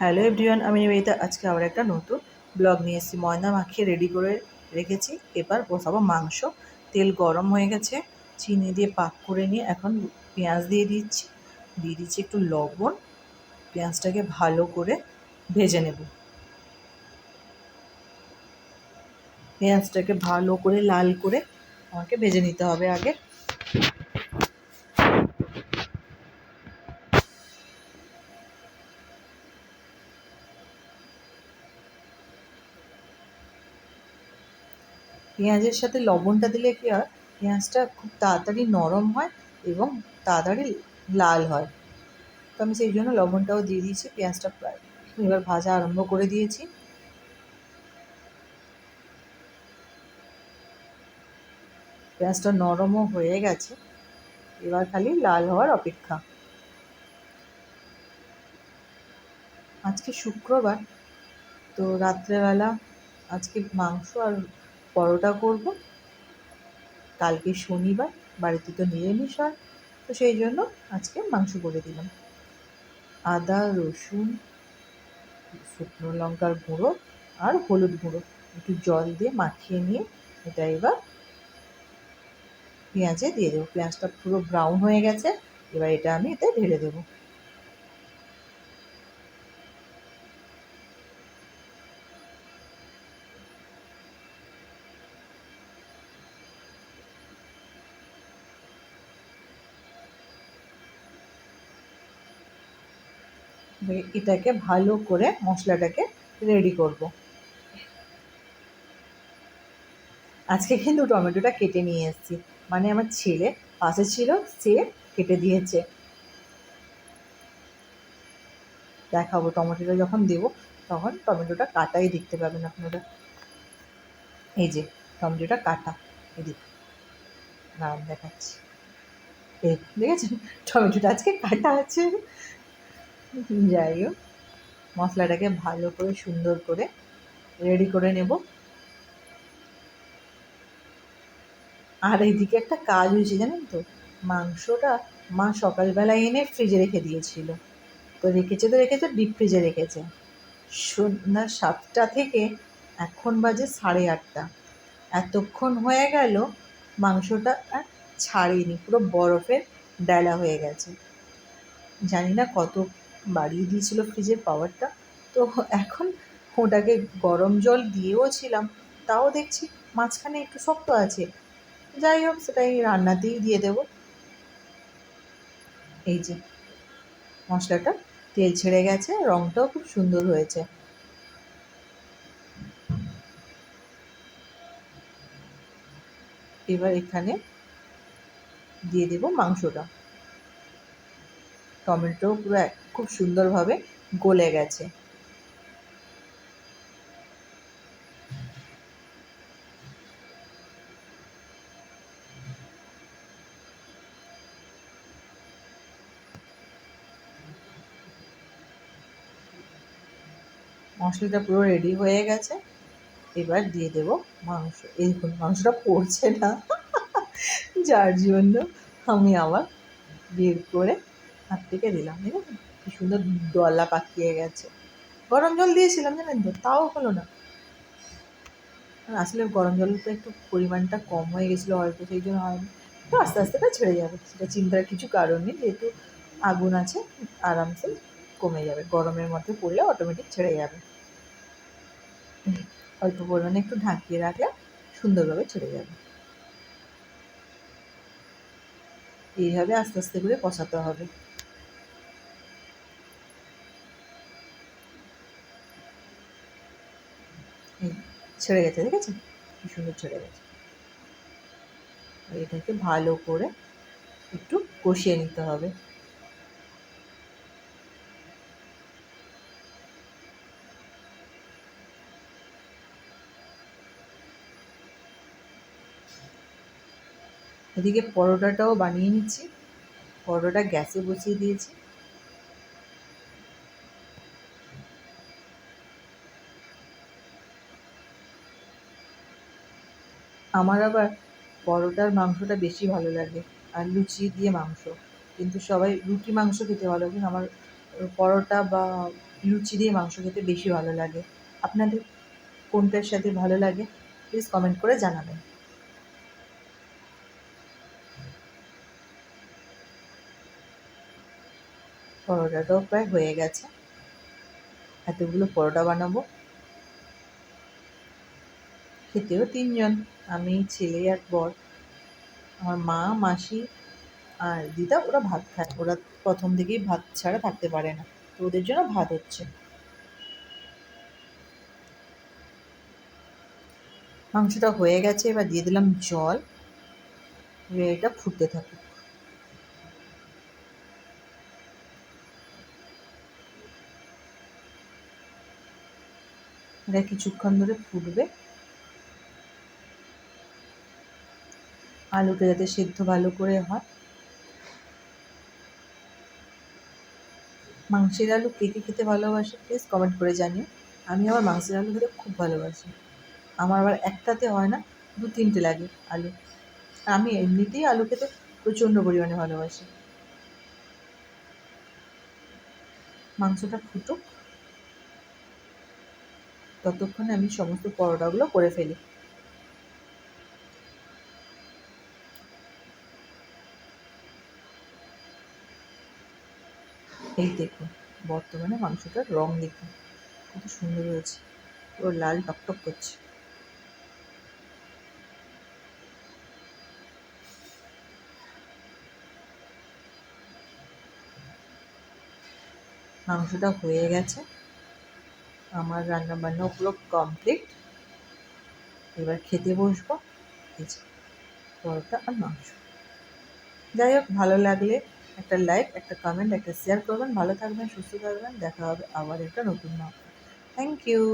Hello everyone, আমি নিবেদিতা। আজকে আবার একটা নতুন ব্লগ নিয়ে এসেছি। ময়দা মাখিয়ে রেডি করে রেখেছি। এবার বসাবো মাংস। তেল গরম হয়ে গেছে। চিনি দিয়ে পাক করে নিয়ে এখন পেঁয়াজ দিয়ে দিচ্ছি। দিয়ে দিচ্ছি একটু লবণ। পেঁয়াজটাকে ভালো করে ভেজে নেব। পেঁয়াজটাকে ভালো করে লাল করে আমাকে ভেজে নিতে হবে আগে। পেঁয়াজের সাথে লবণটা দিলে কী হয়? পেঁয়াজটা খুব তাড়াতাড়ি নরম হয় এবং তাড়াতাড়ি লাল হয়। তো আমি সেই জন্য লবণটাও দিয়ে দিয়েছি, পেঁয়াজটা প্রায় এবার ভাজা আরম্ভ করে দিয়েছি। পেঁয়াজটা নরমও হয়ে গেছে, এবার খালি লাল হওয়ার অপেক্ষা। আজকে শুক্রবার, তো রাত্রেবেলা আজকে মাংস আর পরোটা করব। কালকে শনিবার, বাড়িতে তো নিরামিষ হয়, তো সেই জন্য আজকে মাংস করে দিলাম। আদা, রসুন, শুকনো লঙ্কার গুঁড়ো আর হলুদ গুঁড়ো। একটু জল দিয়ে মাখিয়ে নিয়ে এটা এবার পেঁয়াজে দিয়ে দেবো। পেঁয়াজটা পুরো ব্রাউন হয়ে গেছে, এবার এটা আমি এতে ঢেলে দেবো। এটাকে ভালো করে মশলাটাকে রেডি করব। আজকে কিন্তু টমেটোটা কেটে নিয়ে এসেছি। মানে আমার ছেলে পাশে ছিল, সে কেটে দিয়েছে। দেখাবো, টমেটোটা যখন দেব, তখন টমেটোটা কাটাই দেখতে পাবেন আপনারা। এই যে, টমেটোটা কাটা। এদিকে নাম দেখাচ্ছি। দেখেছেন? টমেটোটা আজকে কাটা আছে। যাই হোক মশলাটাকে ভালো করে, সুন্দর করে রেডি করে নেব। আর এইদিকে একটা কাজ হয়েছে জানেন তো? মাংসটা মা সকালবেলা এনে ফ্রিজে রেখে দিয়েছিল। তো রেখেছে তো রেখেছে ডিপ ফ্রিজে রেখেছে। সন্ধ্যা সাতটা থেকে এখন বাজে সাড়ে আটটা। এতক্ষণ হয়ে গেল, মাংসটা আর ছাড়েনি, পুরো বরফের ডালা হয়ে গেছে। জানি না কত বাড়িয়ে দিয়েছিল ফ্রিজের পাওয়ারটা তো এখন ওটাকে গরম জল দিয়েও ছিলাম, তাও দেখছি মাঝখানে একটু শক্ত আছে। যাই হোক, সেটাই রান্নাতেই দিয়ে দেব। এই যে, মশলাটা, তেল ছেড়ে গেছে রঙটাও খুব সুন্দর হয়েছে। এবার এখানে দিয়ে দেব মাংসটা। টমেটো পুরো খুব সুন্দরভাবে গলে গেছে। মশলাটা পুরো রেডি হয়ে গেছে। এবার দিয়ে দেব মাংস। এই মাংসটা পড়ছে না। যার জন্য আমি আবার বের করে হাত থেকে দিলাম দেখেছেন কি সুন্দর দলা পাকিয়ে গেছে। গরম জল দিয়েছিলাম, জানেন তো? তাও হলো না। আসলে গরম জলটা একটু পরিমাণটা কম হয়ে গেছিল অল্প, সেই জন্য হয়নি। তো আস্তে আস্তে এটা ছেড়ে যাবে। সেটা চিন্তার কিছু কারণ নেই, যেহেতু আগুন আছে, আরামসে কমে যাবে। গরমের মধ্যে পড়লে অটোমেটিক ছেড়ে যাবে। অল্প পরিমাণে একটু ঢাকিয়ে রাখলে সুন্দরভাবে ছেড়ে যাবে। এইভাবে আস্তে আস্তে করে কষাতে হবে। ছেড়ে গেছে দেখেছেন কি সুন্দর ছেড়ে গেছে। এটাকে ভালো করে একটু কষিয়ে নিতে হবে। এদিকে পরোটাটাও বানিয়ে নিচ্ছি। পরোটা গ্যাসে বসিয়ে দিয়েছি। আমার আবার পরোটার মাংসটা বেশি ভালো লাগে আর লুচি দিয়ে মাংস। কিন্তু সবাই রুটি মাংস খেতে ভালো কিন্তু আমার পরোটা বা লুচি দিয়ে মাংস খেতে বেশি ভালো লাগে। আপনাদের কোনটার সাথে ভালো লাগে? প্লিজ কমেন্ট করে জানাবেন। পরোটাটাও প্রায় হয়ে গেছে। এতগুলো পরোটা বানাবো। খেতেও তিনজন, আমি, ছেলে আর বর। আমার মা, মাসি আর দিদা, ওরা ভাত খায়। ওরা প্রথম থেকেই ভাত ছাড়া থাকতে পারে না, তো ওদের জন্য ভাত হচ্ছে। মাংসটা হয়ে গেছে, এবার দিয়ে দিলাম জল। এটা ফুটতে থাকুক। এটা কিছুক্ষণ ধরে ফুটবে। আলুটা যাতে সেদ্ধ ভালো করে হয়। মাংসের আলু কে কে খেতে ভালোবাসে প্লিজ কমেন্ট করে জানিও। আমি আবার মাংসের আলু খেতে খুব ভালোবাসি। আমার আবার একটাতে হয় না, দু তিনটে লাগে আলু। আমি এমনিতেই আলু খেতে প্রচণ্ড পরিমাণে ভালোবাসি। মাংসটা ফুটুক। ততক্ষণে আমি সমস্ত পরোটাগুলো করে ফেলি। এই দেখুন, বর্তমানে মাংসটার রং দেখুন, কত সুন্দর হয়েছে। পুরো লাল টকটক করছে। মাংসটা হয়ে গেছে। আমার রান্না বান্না পুরো কমপ্লিট এবার খেতে বসবো। পরোটা আর মাংস। যাই হোক, ভালো লাগলে একটা লাইক, একটা কমেন্ট একটা শেয়ার করবেন। ভালো থাকবেন, সুস্থ থাকবেন। দেখা হবে আবার একটা নতুন মাংস থ্যাংক ইউ